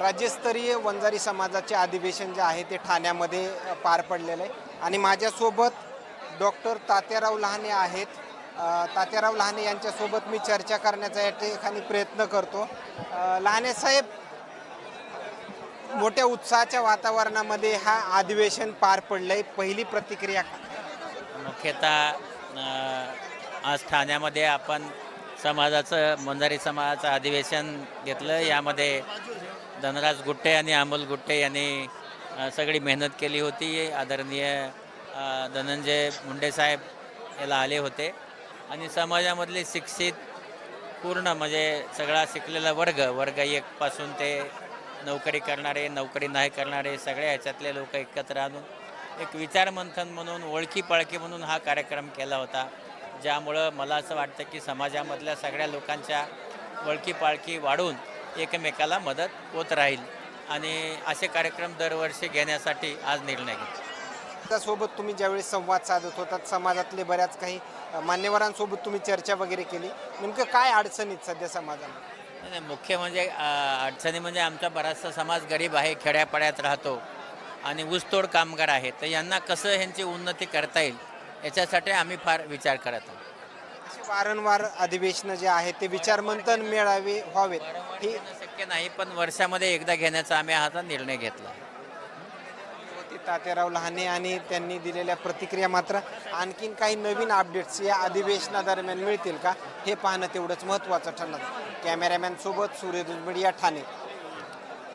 राज्यस्तरीय वंजारी समाजाचे अधिवेशन जे आहे ते ठाण्यामध्ये पार पडलेलं आहे. आणि माझ्यासोबत डॉक्टर तात्याराव लहाने आहेत. तात्याराव लहाने यांच्यासोबत मी चर्चा करण्याचा या ठिकाणी प्रयत्न करतो. लहाने साहेब मोठ्या उत्साहाच्या वातावरणामध्ये हा अधिवेशन पार पडलं आहे पहिली प्रतिक्रिया मुख्यतः आज ठाण्यामध्ये आपण समाजाचं मंजारी समाजाचं अधिवेशन घेतलं. यामध्ये धनराज गुट्टे आणि अमोल गुट्टे यांनी सगळी मेहनत केली होती. आदरणीय धनंजय मुंडे साहेब याला आले होते. आणि समाजामधले शिक्षित पूर्ण म्हणजे सगळा शिकलेला वर्ग वर्ग एकपासून ते नोकरी करणारे नोकरी नाही करणारे सगळ्या ह्याच्यातले लोक एकत्र आणून एक विचारमंथन म्हणून ओळखी पाळखी म्हणून हा कार्यक्रम केला होता. ज्यामुळं मला असं वाटतं की समाजामधल्या सगळ्या लोकांच्या ओळखी पाळखी वाढून एकमेकाला मदत होत राहील आणि असे कार्यक्रम दरवर्षी घेण्यासाठी आज निर्णय घेतला. त्यासोबत तुम्ही ज्यावेळी संवाद साधत होतात समाजातले बऱ्याच काही मान्यवरांसोबत तुम्ही चर्चा वगैरे केली नेमकं काय अडचणीत सध्या नाही, मुख्य म्हणजे अडचणी म्हणजे आमचा बराचसा समाज गरीब आहे खेड्यापाड्यात राहतो आणि ऊसतोड कामगार आहे. तर यांना कसं ह्यांची उन्नती करता येईल याच्यासाठी आम्ही फार विचार करत आहोत. वारंवार अधिवेशन जे आहे ते विचारमंथन मेळावे व्हावेत. ही शक्य नाही पण वर्षामध्ये एकदा घेण्याचा आम्ही हा निर्णय घेतला. होते तात्याराव लहाने आणि त्यांनी दिलेल्या प्रतिक्रिया मात्र आणखीन काही नवीन अपडेट्स या अधिवेशनादरम्यान मिळतील का हे पाहणं तेवढंच महत्त्वाचं ठरणार. कॅमेरामॅन सोबत सूर्य मीडिया ठाणे.